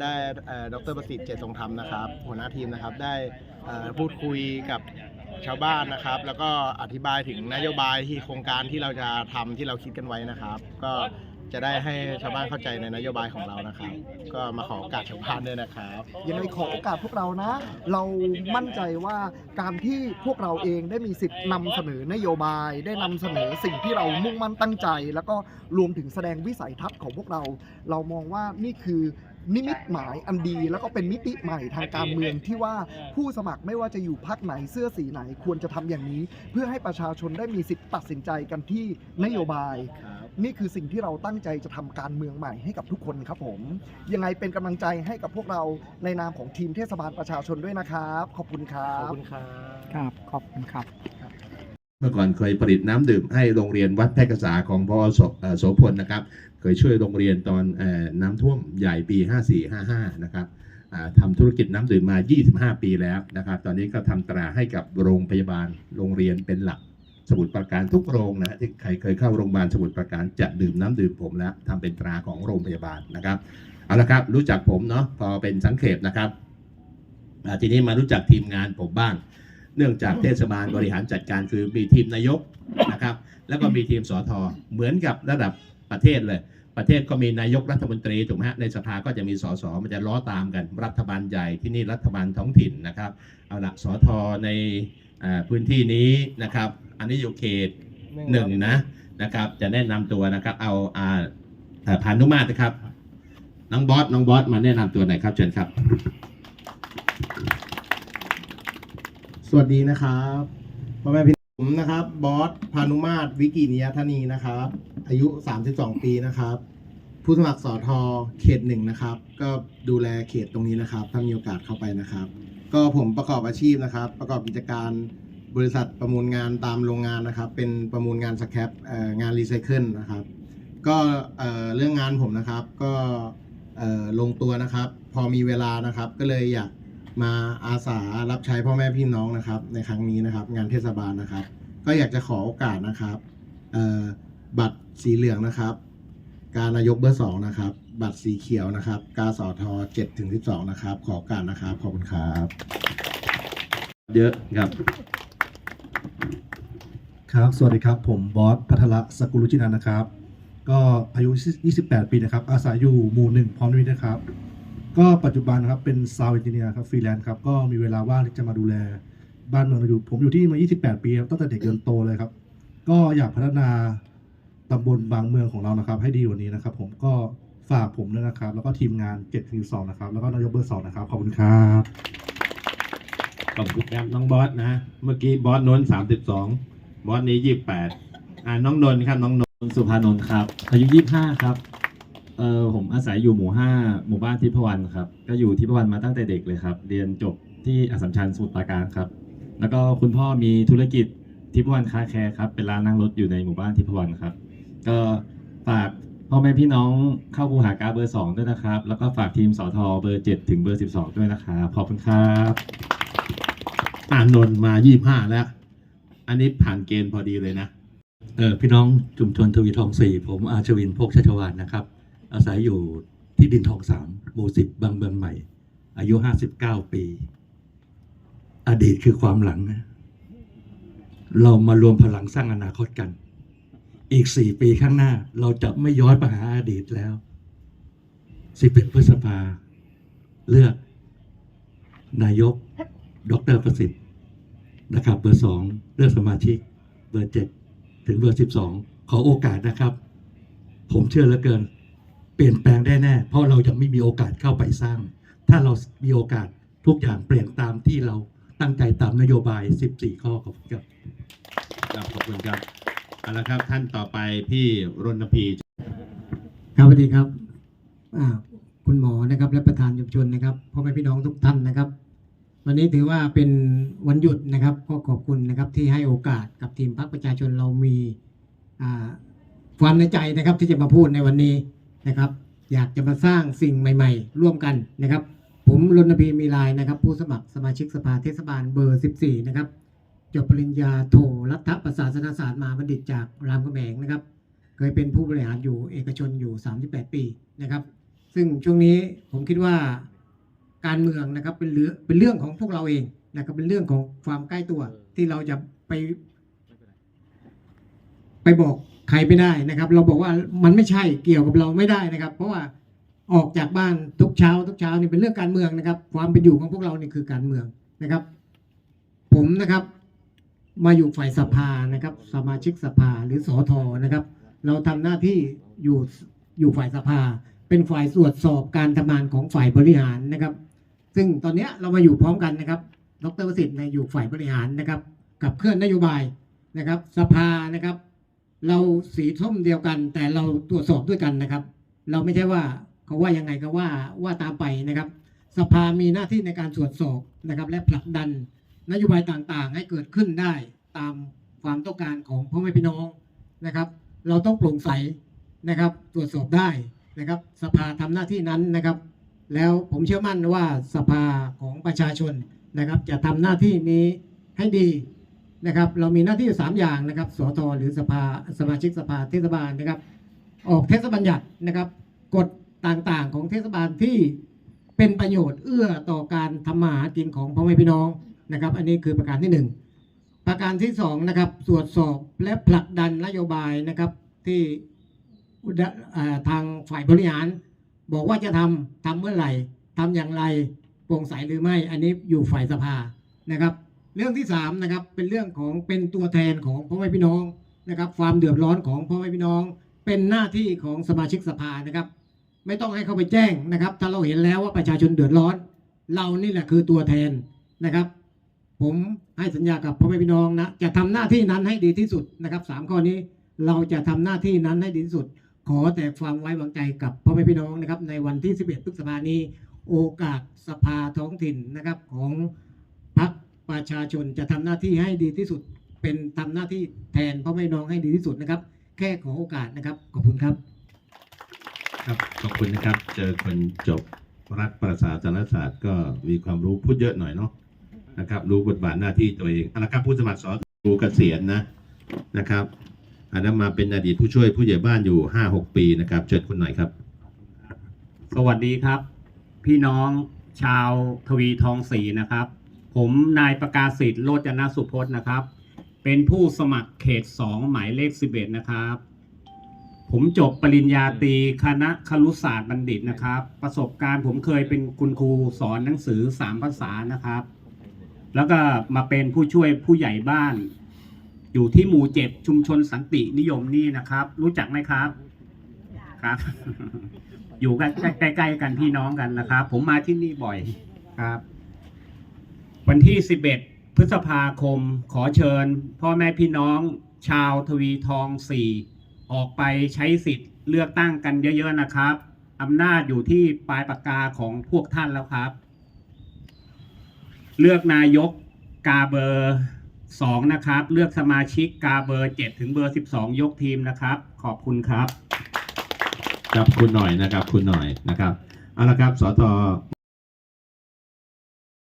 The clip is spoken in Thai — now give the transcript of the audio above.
ได้เอ่อดรประสิทธิ์เจตทรงธรรมนะครับ หัวหน้าทีมนะครับได้พูดคุยกับชาวบ้านนะครับ แล้วก็อธิบายถึงนโยบายที่โครงการที่เราจะทำที่เราคิดกันไว้นะครับ ก็ จะได้ให้ชาวบ้านเข้าใจในนโยบายของเรานะครับ ก็มาขอโอกาสชาวบ้านด้วยนะครับ ยังไงขอโอกาสพวกเรานะ เรามั่นใจว่าการที่พวกเราเองได้มีสิทธิ์นำเสนอนโยบาย ได้นำเสนอสิ่งที่เรามุ่งมั่นตั้งใจ แล้วก็รวมถึงแสดงวิสัยทัศน์ของพวกเรา เรามองว่านี่คือนิมิตหมายอันดี แล้วก็เป็นมิติใหม่ทางการเมืองที่ว่าผู้สมัครไม่ว่าจะอยู่พักไหนเสื้อสีไหนควรจะทำอย่างนี้ เพื่อให้ประชาชนได้มีสิทธิ์ตัดสินใจกันที่นโยบาย นี่คือสิ่งที่เราตั้งใจจะทำการเมืองใหม่ให้กับทุกคนครับผม ยังไงเป็นกำลังใจให้กับพวกเราในนามของทีมเทศบาลประชาชนด้วยนะครับ ขอบคุณครัขอบบคุณครับครับขอบคุณครับ เมื่อก่อนเคยผลิตน้ำดื่มให้โรงเรียนวัดแพร่กษาของพอโสเอ่อโสพลนะครับ เคยช่วยโรงเรียนตอนเอ่อน้ำท่วมใหญ่ปี 5455 นะครับอ่าทำธุรกิจน้ำดื่มมา 25 ปีแล้วนะครับ ตอนนี้ก็ทำตราให้กับโรงพยาบาลโรงเรียนเป็นหลัก สมุดประการทุกโรงนะฮะที่ใครเคยเข้าโรงพยาบาลสมุดประการจะดื่มน้ำดื่มผมแล้วทำเป็นตราของโรงพยาบาลนะครับเอาละครับ รู้จักผมเนาะพอเป็นสังเขปนะครับทีนี้มารู้จักทีมงานผมบ้าง เนื่องจากเทศบาลบริหารจัดการคือมีทีมนายกนะครับ แล้วก็มีทีมสอทอเหมือนกับระดับประเทศเลย ประเทศก็มีนายกรัฐมนตรีถูกไหมฮะในสภาก็จะมีสสมันจะล้อตามกัน รัฐบาลใหญ่ที่นี่รัฐบาลท้องถิ่นนะครับเอาละสอทอในอพื้นที่นี้นะครับ อันนี้อยู่เขตหนึ่งนะนะครับ จะแนะนำตัวนะครับ เอาอ่าอ่าพานุมาตรนะครับ น้องบอสน้องบอสมาแนะนำตัวหน่อยครับเชิญครับ สวัสดีนะครับพ่อแม่พี่ผมนะครับ บอสพานุมาตรวิกินิยธนีนะครับ อายุ 32 ปีนะครับ ผู้สมัครสอทอเขตหนึ่งนะครับ ก็ดูแลเขตตรงนี้นะครับถ้ามีโอกาสเข้าไปนะครับ ก็ผมประกอบอาชีพนะครับ ประกอบกิจการ บริษัทประมูลงานตามโรงงานนะครับ เป็นประมูลงานสแครปงานรีไซเคิลนะครับ ก็เรื่องงานผมนะครับก็ลงตัวนะครับ พอมีเวลานะครับ ก็เลยอยากมาอาสารับใช้พ่อแม่พี่น้องนะครับ ในครั้งนี้นะครับ งานเทศบาลนะครับ ก็อยากจะขอโอกาสนะครับบัตรสีเหลืองนะครับ การนายกเบอร์สองนะครับ บัตรสีเขียวนะครับ กาสอทอเจ็ดถึงสิบสองนะครับ ขอโอกาสนะครับขอบคุณครับ เยอะครับ ครับ สวัสดีครับ ผมบอสพัทระสกุลุจินันนะครับ ก็อายุ 28 ปีนะครับ อาศัยอยู่หมู่หนึ่งพร้อมด้วยนะครับ ก็ปัจจุบันนะครับเป็นซาวด์เอนจิเนียร์ครับฟรีแลนซ์ครับก็มีเวลาว่างที่จะมาดูแลบ้านเมืองเราอยู่ ผมอยู่ที่นี่มา 28 ปีครับตั้งแต่เด็กจนโตเลยครับ ก็อยากพัฒนาตำบลบางเมืองของเรานะครับ ให้ดีกว่านี้นะครับ ผมก็ฝากผมด้วยนะครับ แล้วก็ทีมงาน7 2นะครับ แล้วก็นายกเบอร์สองนะครับ ขอบคุณครับ ขอบคุณครับน้องบอสนะเมื่อกี้บอสโน้นสามสิบสองบอสนี้ยี่สิบแปดอ่าน้องนนท์ครับน้องนนท์สุภานนท์ครับ อายุ 25 ครับ เออผมอาศัยอยู่หมู่ 5 หมู่บ้านทิพวรรณครับ ก็อยู่ทิพวรรณมาตั้งแต่เด็กเลยครับ เรียนจบที่อัสสัมชัญสมุทรปราการครับ แล้วก็คุณพ่อมีธุรกิจทิพวรรณคาแคร์ครับ เป็นร้านนั่งรถอยู่ในหมู่บ้านทิพวรรณครับ ก็ฝากพ่อแม่พี่น้องเข้าคูหากาเบอร์ 2 ด้วยนะครับ แล้วก็ฝากทีมสอทอเบอร์ 7 ถึงเบอร์ 12 ด้วยนะครับ ขอบคุณครับ อ่านนท์มายี่ห้าแล้ว อันนี้ผ่านเกณฑ์พอดีเลยนะ เออพี่น้องชุมชนทวีทองสี่ผมอาชวินโภคชัชวานนะครับ อาศัยอยู่ที่ดินทองสามหมู่สิบบางเบืองใหม่ อายุห้าสิบเก้าปี อดีตคือความหลังนะเรามารวมพลังสร้างอนาคตกัน อีกสี่ปีข้างหน้า เราจะไม่ย้อนไปหาอดีตแล้วสิบเอ็ดพฤษภาเลือก นายก ดรประสิทธิ์นะครับเบอร์สองเลือกสมาชิกเบอร์เจ็ดถึงเบอร์สิบสองขอโอกาสนะครับ ผมเชื่อเหลือเกิน เปลี่ยนแปลงได้แน่ เพราะเรายังไม่มีโอกาสเข้าไปสร้าง ถ้าเรามีโอกาสทุกอย่างเปลี่ยนตามที่เราตั้งใจตามนโยบาย 14 ข้อขอบคุณครับครับขอบคุณครับเอาละครับท่านต่อไปพี่รณพีครับสวัสดีครับอ่าคุณหมอนะครับและประธานชุมชนนะครับพ่อแม่พี่น้องทุกท่านนะครับ วันนี้ถือว่าเป็นวันหยุดนะครับ ก็ขอบคุณนะครับที่ให้โอกาสกับทีมพรรคประชาชนเรามีความในใจนะครับที่จะมาพูดในวันนี้นะครับ อยากจะมาสร้างสิ่งใหม่ ๆ ร่วมกันนะครับ ผมรณพีมีลายนะครับ ผู้สมัครสมาชิกสภาเทศบาลเบอร์ 14 นะครับ จบปริญญาโทรัฐประศาสนศาสตร์มาบัณฑิตจากรามคำแหงนะครับ เคยเป็นผู้บริหารอยู่เอกชนอยู่ 38 ปีนะครับ ซึ่งช่วงนี้ผมคิดว่า การเมืองนะครับเป็นเรื่องเป็นเรื่องของพวกเราเองนะครับเป็นเรื่องของความใกล้ตัว ที่เราจะไป ไปบอกใครไม่ได้นะครับ เราบอกว่ามันไม่ใช่เกี่ยวกับเราไม่ได้นะครับ เพราะว่าออกจากบ้านทุกเช้า ทุกเช้านี่เป็นเรื่องการเมืองนะครับ ความเป็นอยู่ของพวกเรานี่คือการเมืองนะครับ ผมนะครับ มาอยู่ฝ่ายสภานะครับ สมาชิกสภาหรือสอทอนะครับ เราทำหน้าที่อยู่อยู่ฝ่ายสภา เป็นฝ่ายตรวจสอบการทำงานของฝ่ายบริหารนะครับ ซึ่งตอนนี้เรามาอยู่พร้อมกันนะครับ ดรประสิทธิ์ในอยู่ฝ่ายบริหารนะครับ กับเคลื่อนนโยบายนะครับ สภานะครับ เราสีส้มเดียวกัน แต่เราตรวจสอบด้วยกันนะครับ เราไม่ใช่ว่าเขาว่ายังไงก็ว่าว่าตามไปนะครับ สภามีหน้าที่ในการตรวจสอบนะครับ และผลักดันนโยบายต่างๆ ให้เกิดขึ้นได้ตามความต้องการของพ่อแม่พี่น้องนะครับ เราต้องโปร่งใสนะครับ ตรวจสอบได้นะครับ สภาทำหน้าที่นั้นนะครับ แล้วผมเชื่อมั่นว่าสภาของประชาชนนะครับ จะทำหน้าที่นี้ให้ดีนะครับ เรามีหน้าที่อยู่สามอย่างนะครับสทหรือสภาสมาชิกสภาเทศบาลนะครับ ออกเทศบัญญัตินะครับกฎต่างๆของเทศบาลที่เป็นประโยชน์เอื้อต่อการทำมาหากินของพ่อแม่พี่น้องนะครับ อันนี้คือประการที่หนึ่งประการที่สองนะครับตรวจสอบและผลักดันนโยบายนะครับที่ทางฝ่ายบริหาร บอกว่าจะทำทำเมื่อไหร่ทำอย่างไรโปร่งใสหรือไม่ อันนี้อยู่ฝ่ายสภานะครับ เรื่องที่สามนะครับเป็นเรื่องของเป็นตัวแทนของพ่อแม่พี่น้องนะครับ ความเดือดร้อนของพ่อแม่พี่น้อง เป็นหน้าที่ของสมาชิกสภานะครับ ไม่ต้องให้เขาไปแจ้งนะครับ ถ้าเราเห็นแล้วว่าประชาชนเดือดร้อน เรานี่แหละคือตัวแทนนะครับ ผมให้สัญญากับพ่อแม่พี่น้องนะจะทำหน้าที่นั้นให้ดีที่สุดนะครับสามข้อนี้เราจะทำหน้าที่นั้นให้ดีที่สุด ขอแต่ความไว้วางใจกับพ่อแม่พี่น้องนะครับ ในวันที่ 11 พฤษภานี้ โอกาสสภาท้องถิ่นนะครับของพรรคประชาชนจะทำหน้าที่ให้ดีที่สุด เป็นทำหน้าที่แทนพ่อแม่น้องให้ดีที่สุดนะครับ แค่ขอโอกาสนะครับ ขอบคุณครับ ครับขอบคุณนะครับ เจอคนจบรัฐประศาสนศาสตร์ก็มีความรู้พูดเยอะหน่อยเนาะนะครับ รู้บทบาทหน้าที่ตัวเองเอาละครับผู้สมัครสอครูเกษียณนะนะครับ อันนั้นมาเป็นอดีตผู้ช่วยผู้ใหญ่บ้านอยู่ห้าหกปีนะครับ เชิญคุณหน่อยครับ สวัสดีครับ พี่น้องชาวทวีทองศรีนะครับ ผมนายประกาศสิทธิ์โรจนสุพจน์นะครับ เป็นผู้สมัครเขต2หมายเลข11นะครับ ผมจบปริญญาตรีคณะครุศาสตร์บัณฑิตนะครับ ประสบการณ์ผมเคยเป็นคุณครูสอนหนังสือ3ภาษานะครับ แล้วก็มาเป็นผู้ช่วยผู้ใหญ่บ้าน อยู่ที่หมู่เจ็ดชุมชนสันตินิยมนี่นะครับ รู้จักไหมครับครับ อยู่ใกล้ใกล้ๆกันพี่น้องกันนะครับ ผมมาที่นี่บ่อยครับ วันที่11พฤษภาคมขอเชิญ พ่อแม่พี่น้อง ชาวทวีทอง4ออกไปใช้สิทธิ์เลือกตั้งกันเยอะๆนะครับอำนาจอยู่ที่ปลายปากกาของพวกท่านแล้วครับ เลือกนายกกาเบอร์ 2 นะครับ เลือกสมาชิกกาเบอร์ 7 ถึงเบอร์ 12 ยกทีมนะครับ ขอบคุณครับ ครับคุณหน่อยนะครับ คุณหน่อยนะครับเอาละครับสท